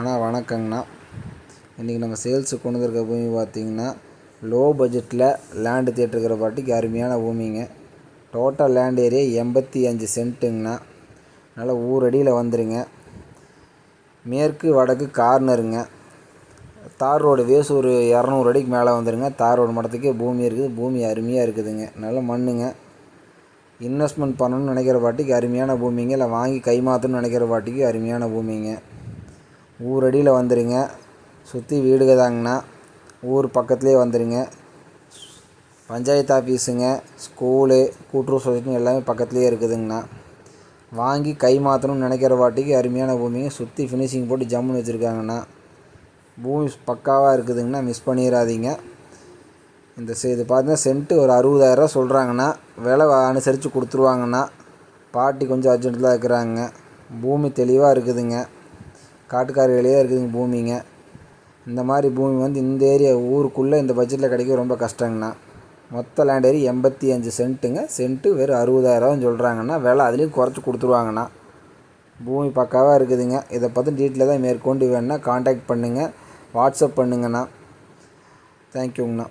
அண்ணா வணக்கங்கண்ணா. இன்றைக்கி நம்ம சேல்ஸுக்கு கொண்டு வந்திருக்க பூமி பார்த்திங்கன்னா லோ பட்ஜெட்டில் லேண்டு தேட்டிருக்கிற பாட்டிக்கு அருமையான பூமிங்க. டோட்டல் லேண்ட் ஏரியா எண்பத்தி அஞ்சு சென்ட்டுங்கண்ணா நல்லா ஊரடியில் வந்துருங்க. மேற்கு வடக்கு கார்னருங்க தார் ரோடு வேஸ் ஒரு இரநூறு அடிக்கு மேலே வந்துருங்க. தார் ரோடு மட்டத்துக்கே பூமி இருக்குது. பூமி அருமையாக இருக்குதுங்க. நல்ல மண்ணுங்க. இன்வெஸ்ட்மெண்ட் பண்ணணும்னு நினைக்கிற பாட்டிக்கு அருமையான பூமிங்க. இல்லை வாங்கி கைமாற்றணும்னு நினைக்கிற பாட்டிக்கு அருமையான பூமிங்க. ஊரடியில் வந்துடுங்க சுற்றி வீடுக தாங்கண்ணா ஊர் பக்கத்துலேயே வந்துடுங்க பஞ்சாயத்து ஆஃபீஸுங்க ஸ்கூலு கூட்டுறவு சொசைட்டின்னு எல்லாமே பக்கத்துலேயே இருக்குதுங்கண்ணா. வாங்கி கை மாற்றணும்னு நினைக்கிற வாட்டிக்கு அருமையான பூமிங்க. சுற்றி ஃபினிஷிங் போட்டு ஜம்முன்னு வச்சுருக்காங்கண்ணா. பூமி பக்காவாக இருக்குதுங்கண்ணா. மிஸ் பண்ணிடாதீங்க இந்த இது பார்த்தீங்கன்னா சென்ட்டு ஒரு அறுபதாயிரரூவா சொல்கிறாங்கண்ணா விலை அனுசரித்து கொடுத்துருவாங்கண்ணா. பாட்டி கொஞ்சம் அர்ஜென்ட்டில் இருக்கிறாங்க. பூமி தெளிவாக இருக்குதுங்க. காட்டுக்கார வேலையாக இருக்குதுங்க பூமிங்க. இந்த மாதிரி பூமி வந்து இந்த ஏரியா ஊருக்குள்ளே இந்த பட்ஜெட்டில் கிடைக்க ரொம்ப கஷ்டங்கண்ணா. மொத்த லேண்ட் ஏரி எண்பத்தி அஞ்சு சென்ட்டுங்க சென்ட்டு வெறும் அறுபதாயிரம் சொல்கிறாங்கண்ணா விலை அதுலேயும் குறைச்சி கொடுத்துருவாங்கண்ணா. பூமி பக்காவாக இருக்குதுங்க. இதை பற்றி டீட்டெயிலாக தான் மேற்கொண்டு வேணுன்னா காண்டாக்ட் பண்ணுங்கள் வாட்ஸ்அப் பண்ணுங்கண்ணா. தேங்க்யூங்கண்ணா